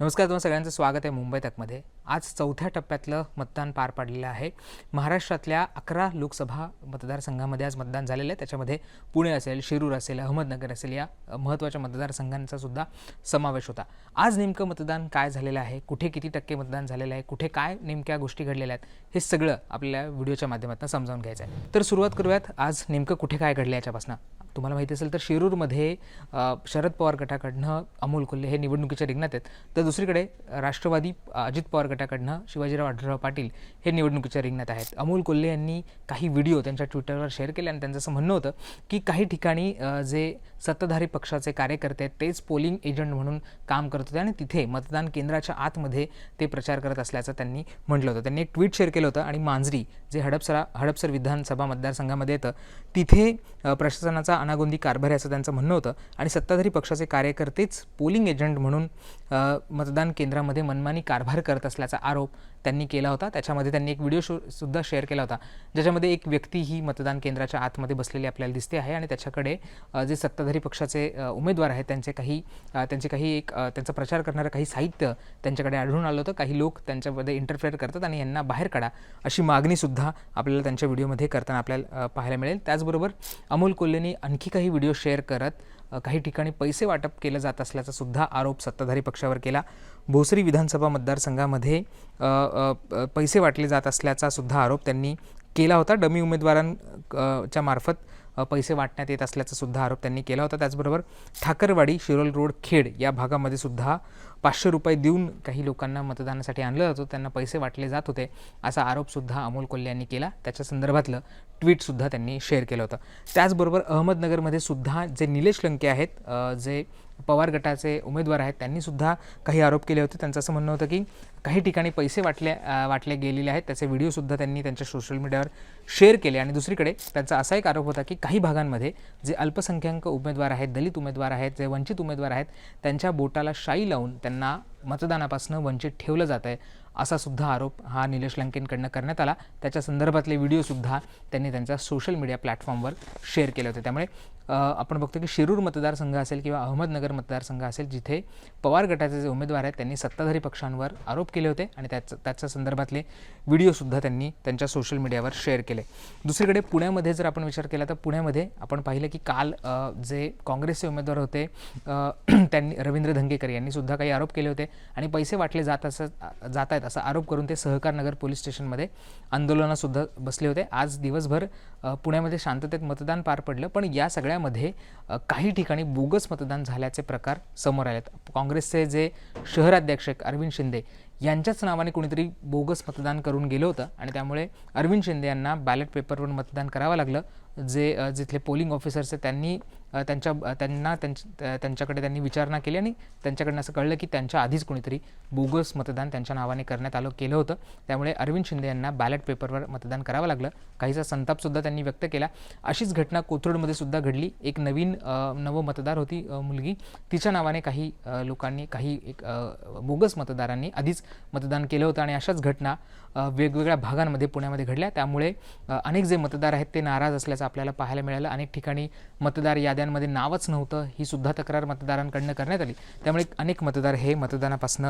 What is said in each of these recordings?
नमस्कार तुम्हाला सगळ्यांचं स्वागत आहे मुंबई तकमध्ये. आज चौथ्या टप्प्यातलं मतदान पार पडलेलं आहे. महाराष्ट्रातल्या अकरा लोकसभा मतदारसंघामध्ये आज मतदान झालेलं आहे. त्याच्यामध्ये पुणे असेल शिरूर असेल अहमदनगर असेल या महत्त्वाच्या मतदारसंघांचा सुद्धा समावेश होता. आज नेमकं मतदान काय झालेलं आहे? कुठे किती टक्के मतदान झालेलं आहे? कुठे काय नेमक्या गोष्टी घडलेल्या आहेत? हे सगळं आपल्याला व्हिडिओच्या माध्यमातून समजावून घ्यायचं आहे. तर सुरुवात करूयात आज नेमकं कुठे काय घडलं याच्यापासून. तुम्हाला माहिती असेल तर शिरूरमध्ये शरद पवार गटाकडनं अमोल कोल्हे हे निवडणुकीच्या रिंगणात आहेत. तर दुसरीकडे राष्ट्रवादी अजित पवार गटाकडनं शिवाजीराव आढळराव पाटील हे निवडणुकीच्या रिंगणात आहेत. अमोल कोल्हे यांनी काही व्हिडिओ त्यांच्या ट्विटरवर शेअर केले आणि त्यांचं असं म्हणणं होतं की काही ठिकाणी जे सत्ताधारी पक्षाचे कार्यकर्ते आहेत तेच पोलिंग एजंट म्हणून काम करत होते आणि तिथे मतदान केंद्राच्या आतमध्ये ते प्रचार करत असल्याचं त्यांनी म्हटलं होतं. त्यांनी एक ट्विट शेअर केलं होतं आणि मांजरी जे हडपसरा हडपसर विधानसभा मतदारसंघामध्ये येतं तिथे प्रशासनाचा अनागोंदी कारभार आहे असं त्यांचं म्हणणं होतं. आणि सत्ताधारी पक्षाचे कार्यकर्तेच पोलिंग एजंट म्हणून मतदान केंद्रामध्ये मनमानी कारभार करत असल्याचा आरोप त्यांनी केला होता. त्याच्यामध्ये त्यांनी एक व्हिडिओ शो सुद्धा शेअर केला होता. ज्याच्यामध्ये एक व्यक्ती ही मतदान केंद्राच्या आतमध्ये बसलेली आपल्याला दिसते आहे आणि त्याच्याकडे जे सत्ताधारी पक्षाचे उमेदवार आहेत त्यांचे काही त्यांचे काही एक त्यांचा प्रचार करणारं काही साहित्य त्यांच्याकडे आढळून आलं होतं. काही लोक त्यांच्यामध्ये इंटरफेअर करतात आणि यांना बाहेर काढा अशी मागणीसुद्धा आपल्याला त्यांच्या व्हिडिओमध्ये करताना आपल्याला पाहायला मिळेल. त्याचबरोबर अमोल कोल्हेनी आणखी काही व्हिडिओ शेअर करत काही ठिकाणी पैसे वाटप केलं जात असल्याचा सुद्धा आरोप सत्ताधारी पक्षावर केला. भोसरी विधानसभा मतदारसंघामध्ये पैसे वाटले जात असल्याचा सुद्धा आरोप त्यांनी केला होता. डमी उमेदवारां च्या मार्फत पैसे वाटण्यात येत असल्याचा सुद्धा आरोप त्यांनी केला होता. त्याचबरोबर ठाकरवाडी शिरोल रोड खेड या भागामध्ये सुद्धा पाचशे रुपये देऊन काही लोकांना मतदानासाठी आणलं जातं त्यांना पैसे वाटले जात होते. असा आरोपसुद्धा अमोल कोल्हे यांनी केला. त्याच्या संदर्भातलं ट्विटसुद्धा त्यांनी शेअर केलं होतं. त्याचबरोबर अहमदनगरमध्ये सुद्धा जे निलेश लंके आहेत जे पवार गटाचे उमेदवार आहेत त्यांनीसुद्धा काही आरोप केले होते. त्यांचं असं म्हणणं होतं की काही ठिकाणी पैसे वाटले वाटले गेलेले आहेत. त्याचे व्हिडिओसुद्धा त्यांनी त्यांच्या सोशल मीडियावर शेअर केले. आणि दुसरीकडे त्यांचा असा एक आरोप होता की काही भागांमध्ये जे अल्पसंख्याक उमेदवार आहेत दलित उमेदवार आहेत जे वंचित उमेदवार आहेत त्यांच्या बोटाला शाई लावून त्यांना मतदानापासून वंचित ठेवलं जात आहे असा सुद्धा आरोप हा निलेश लंकेंकडनं करण्यात आला. त्याच्या संदर्भातले व्हिडिओसुद्धा त्यांनी त्यांच्या सोशल मीडिया प्लॅटफॉर्मवर शेअर केले होते. त्यामुळे आपण बघतो की शिरूर मतदारसंघ असेल किंवा अहमदनगर मतदारसंघ असेल जिथे पवार गटाचे जे उमेदवार आहेत त्यांनी सत्ताधारी पक्षांवर आरोप केले होते आणि त्याच त्याच्या संदर्भातले व्हिडिओसुद्धा त्यांनी त्यांच्या सोशल मीडियावर शेअर केले. दुसरीकडे पुण्यामध्ये जर आपण विचार केला तर पुण्यामध्ये आपण पाहिलं की काल जे काँग्रेसचे उमेदवार होते त्यांनी रवींद्र धंगेकर यांनीसुद्धा काही आरोप केले होते. आणि पैसे वाटले जात असं जात आहेत असा आरोप करून ते सहकार नगर पोलीस स्टेशनमध्ये आंदोलनासुद्धा बसले होते. आज दिवसभर पुण्यामध्ये शांततेत मतदान पार पडलं पण या सगळ्यामध्ये काही ठिकाणी बोगस मतदान झाल्याचे प्रकार समोर आलेत. काँग्रेसचे जे शहराध्यक्ष अरविंद शिंदे यांच्याच नावाने कोणीतरी बोगस मतदान करून गेलं होतं आणि त्यामुळे अरविंद शिंदे यांना बॅलेट पेपरवर मतदान करावं लागलं. जे जिथले पोलिंग ऑफिसर्स आहेत त्यांनी त्यांच्या त्यांना त्यांच्या त्यांच्याकडे त्यांनी विचारणा केली आणि त्यांच्याकडनं असं कळलं की त्यांच्या आधीच कोणीतरी बोगस मतदान त्यांच्या नावाने करण्यात आलं केलं होतं. त्यामुळे अरविंद शिंदे यांना बॅलेट पेपरवर मतदान करावं लागलं. काहीसा संतापसुद्धा त्यांनी व्यक्त केला. अशीच घटना कोथरूडमध्ये सुद्धा घडली. एक नवीन नवं मतदार होती मुलगी. तिच्या नावाने काही लोकांनी काही एक बोगस मतदारांनी आधीच मतदान केलं होतं आणि अशाच घटना वेगवेगळ्या भागांमध्ये पुण्यामध्ये घडल्या. त्यामुळे अनेक जे मतदार आहेत ते नाराज असल्याचं आपल्याला पाहायला मिळालं. अनेक ठिकाणी मतदार याद्यांमध्ये नावच नव्हतं ही सुद्धा तक्रार मतदारांकडनं करण्यात आली. त्यामुळे अनेक मतदार हे मतदानापासून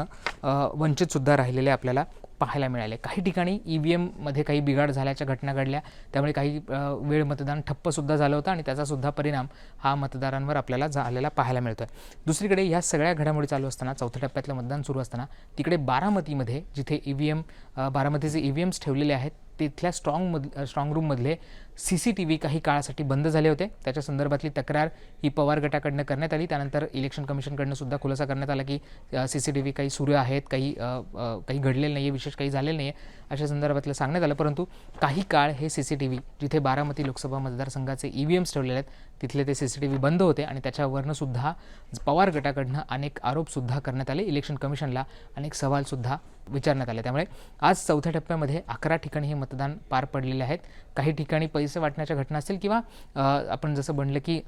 वंचितसुद्धा राहिलेले आपल्याला पाहायला मिळाले. काही ठिकाणी ई व्ही एममध्ये काही बिघाड झाल्याच्या घटना घडल्या. त्यामुळे काही वेळ मतदान ठप्पसुद्धा झालं होतं आणि त्याचासुद्धा परिणाम हा मतदारांवर आपल्याला झालेला पाहायला मिळतो आहे दुसरीकडे ह्या सगळ्या घडामोडी चालू असताना चौथ्या टप्प्यातलं मतदान सुरू असताना तिकडे बारामतीमध्ये जिथे ई व्ही एम बारामतीचे ई व्ही एम्स ठेवलेले आहेत तिथल्या स्ट्रॉंग मध स्ट्रॉंग रूममधले सी सी टी व्ही काही काळासाठी बंद झाले होते. त्याच्या संदर्भातली तक्रार ही पवार गटाकडनं करण्यात आली. त्यानंतर इलेक्शन कमिशनकडनं सुद्धा खुलासा करण्यात आला की सी सी टी व्ही काही सुरू आहेत काही काही घडलेलं नाही आहे विशेष काही झालेलं नाही आहे अशा संदर्भातलं सांगण्यात आलं. परंतु काही काळ हे सी सी टी व्ही जिथे बारामती लोकसभा मतदारसंघाचे ई व्ही एम्स ठेवलेले आहेत तिथले ते सी सी टी व्ही बंद होते आणि त्याच्यावरनं सुद्धा पवार गटाकडनं अनेक आरोपसुद्धा करण्यात आले. इलेक्शन कमिशनला अनेक सवालसुद्धा विचारण्यात आले. त्यामुळे आज चौथ्या टप्प्यामध्ये अकरा ठिकाणी हे मतदान पार पडलेले आहेत. काही ठिकाणी पैसे वाटण्याच्या घटना असतील किंवा आपण जसं म्हणलं की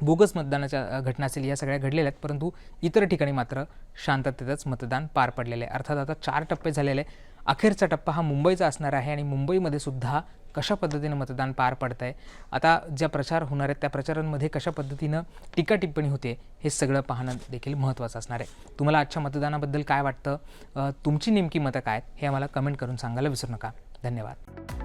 बोगस मतदानाच्या घटना असेल या सगळ्या घडलेल्या आहेत. परंतु इतर ठिकाणी मात्र शांततेतच मतदान पार पडलेलं आहे. अर्थात आता चार टप्पे झालेले आहे अखेरचा टप्पा हा मुंबईचा असणार आहे आणि मुंबईमध्ये सुद्धा कशा पद्धतीनं मतदान पार पडतं आहे आता ज्या प्रचार होणार आहेत त्या प्रचारांमध्ये कशा पद्धतीनं टीका टिप्पणी होते हे सगळं पाहणं देखील महत्त्वाचं असणार आहे. तुम्हाला आजच्या मतदानाबद्दल काय वाटतं? तुमची नेमकी मतं काय आहेत हे आम्हाला कमेंट करून सांगायला विसरू नका. धन्यवाद.